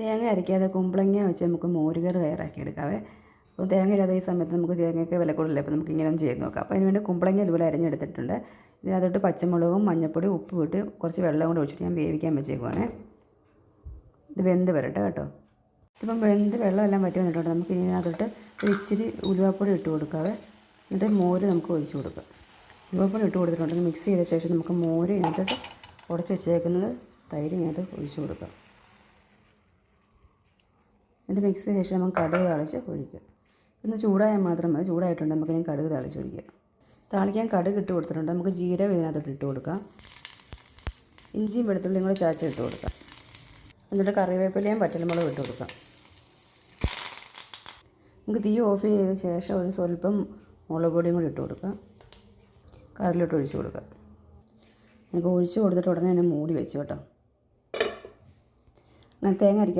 തേങ്ങ അരയ്ക്കാതെ കുമ്പളങ്ങ വെച്ച് നമുക്ക് മോരുകറി തയ്യാറാക്കി എടുക്കാവേ അപ്പോൾ തേങ്ങ ഇല്ലാതെ ഈ സമയത്ത് നമുക്ക് തേങ്ങയൊക്കെ വില കൂടുതലേ അപ്പോൾ നമുക്ക് ഇങ്ങനെ ചെയ്ത് നോക്കാം. അപ്പോൾ അതിന് വേണ്ടി കുമ്പളങ്ങ ഇതുപോലെ അരിഞ്ഞെടുത്തിട്ടുണ്ട്. ഇതിനകത്തോട്ട് പച്ചമുളകും മഞ്ഞപ്പൊടി ഉപ്പ് ഇട്ട് കുറച്ച് വെള്ളം കൂടെ ഒഴിച്ചിട്ട് ഞാൻ വേവിക്കാൻ വെച്ചേക്കുവാണേ. ഇത് വെന്ത് വരട്ടെ കേട്ടോ. ഇതിപ്പം വെന്ത് വെള്ളമെല്ലാം പറ്റി വന്നിട്ടുണ്ട്. നമുക്ക് ഇനി ഇതിനകത്തോട്ട് ഒരു ഇച്ചിരി ഉലുവാപ്പൊടി ഇട്ട് കൊടുക്കാവേ. എന്നിട്ട് മോര് നമുക്ക് ഒഴിച്ചു കൊടുക്കാം. ഉലുവാപ്പൊടി ഇട്ട് കൊടുത്തിട്ടുണ്ട്. മിക്സ് ചെയ്ത ശേഷം നമുക്ക് മോര് ഇതിനകത്തോട്ട് ഉടച്ച് വെച്ചേക്കുന്നത് തൈര് ഇതിനകത്ത് ഒഴിച്ചു കൊടുക്കാം. എന്നിട്ട് മിക്സ് ചെയ്ത ശേഷം നമുക്ക് കടുക് തളിച്ച് ഒഴിക്കുക ഒന്ന് ചൂടായാൽ മാത്രം മതി ചൂടായിട്ടുണ്ട്. നമുക്ക് ഇനി കടുക് തളിച്ച് ഒഴിക്കുക താളിക്കാൻ കടുക് ഇട്ട് കൊടുത്തിട്ടുണ്ട്. നമുക്ക് ജീരകം ഇതിനകത്തോട്ട് ഇട്ട് കൊടുക്കാം. ഇഞ്ചിയും വെളുത്തുള്ളിയും കൂടെ ചാച്ച ഇട്ട് കൊടുക്കാം. എന്നിട്ട് കറിവേപ്പിലയും പറ്റൽമുളകും ഇട്ട് കൊടുക്കാം. നമുക്ക് തീ ഓഫ് ചെയ്ത ശേഷം ഒരു സ്വല്പം മുളക് പൊടിയും കൂടി ഇട്ട് കൊടുക്കാം. കറിലോട്ട് ഒഴിച്ച് കൊടുക്കാം. നമുക്ക് ഒഴിച്ച് കൊടുത്തിട്ട് ഉടനെ തന്നെ മൂടി വെച്ചു കേട്ടോ. അങ്ങനെ തേങ്ങ അരിക്കാൻ